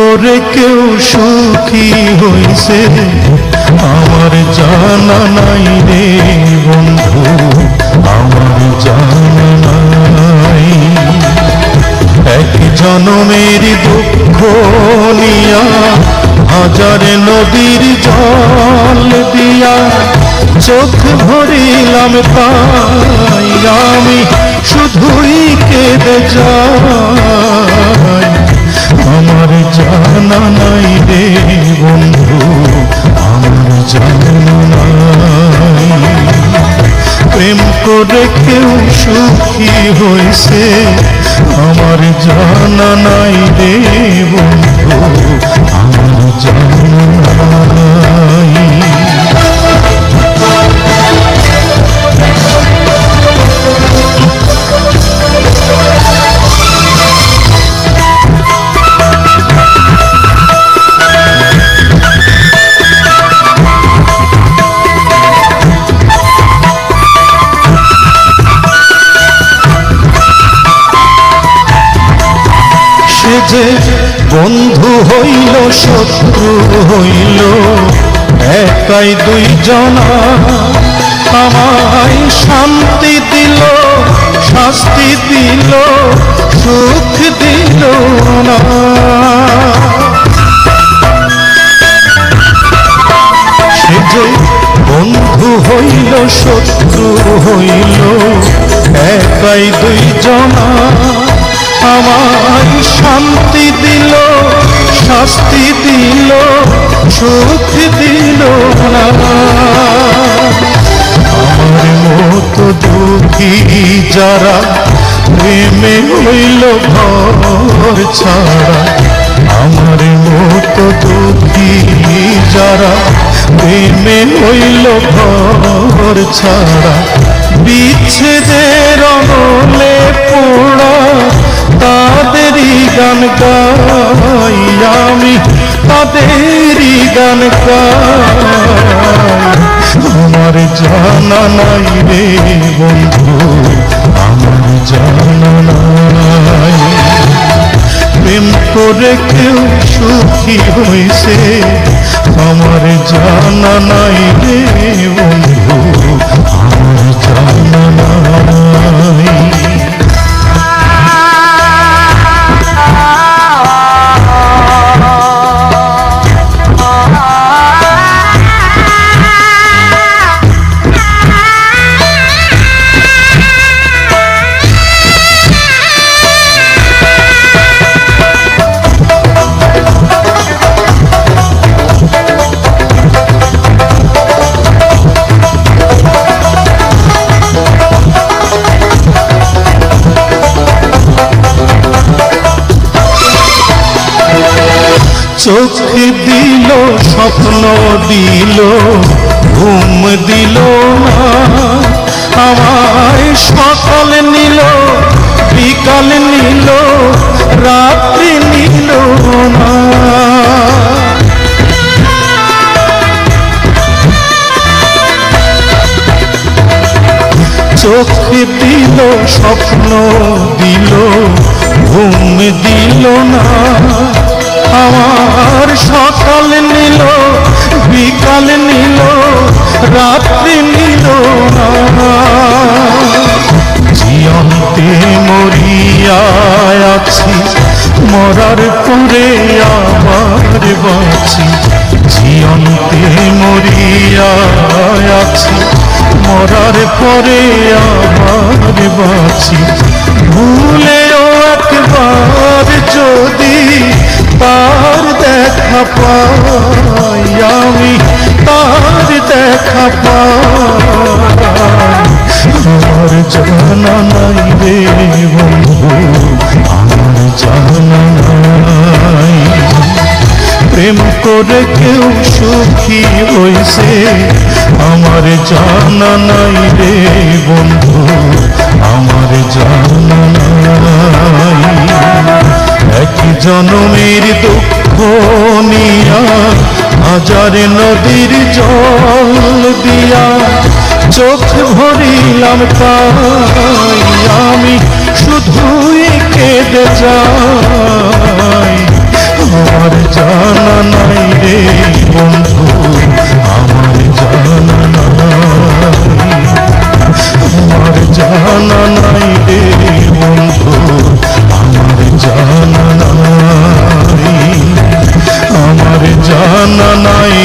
করে কেউ সুখী হইছে? আমার জানা নাই রে বন্ধু, আমার জানা নাই। এক জনমের দুঃখ নিয়া হাজার নদীর জল দিয়া চোখ ভরিলাম তাই আমি শুধুই কেঁদে যাই। আমার জানা নাই রে বন্ধু, আমার জানা নাই। প্রেম করে কেউ সুখী হয়েছে আমার জানা নাই রে বন্ধু, আমার জানা নাই। সে যে বন্ধু হইল, শত্রু হইল, একাই দুই জনা আমায় শান্তি দিল, শাস্তি দিল, সুখ দিল না। সে যে বন্ধু হইল, শত্রু হইল, একাই দুই জনা শান্তি দিল, শাস্তি দিল, সুখ দিল না। আমার মতো দুঃখী যারা প্রেমে হইল ঘর ছাড়া, আমার মতো দুঃখী যারা প্রেমে হইল ঘর ছাড়া, বিচ্ছেদের অনলে পোড়া গান গাই আমি তাদেরই গান আমার জানা নাই রে বন্ধু, আমার জানা নাই। প্রেম করে কেউ সুখী হয়েছে আমার জানা নাই রে বন্ধু। চোখ দিল, স্বপ্ন দিল, ঘুম দিল না। আমায় সকাল নিল, বিকাল নিল, রাত্রি নিল না। চোখ দিল, স্বপ্ন দিল, ঘুম দিল না। মরার পরে আবার বাঁচি। জিয়ন্তে মরিয়া আছি। মরার পরে আবার বাঁচি। ভুলেও একবার যদি তার দেখা পাই আমি, তার দেখা পাই। আমার জানা নাই রে করে কেউ সুখী হইছে? আমার জানা নাই রে বন্ধু, আমার জানা নাই। এক জনমের দুঃখ নিয়া হাজার নদীর জল দিয়া চোখ ভরিলাম তাই আমি শুধুই কেঁদে যাই। জানা নাই রে বন্ধু আমার জানা নাই। আমার জানা নাই রে বন্ধু আমার জানা নাই। আমার জানা নাই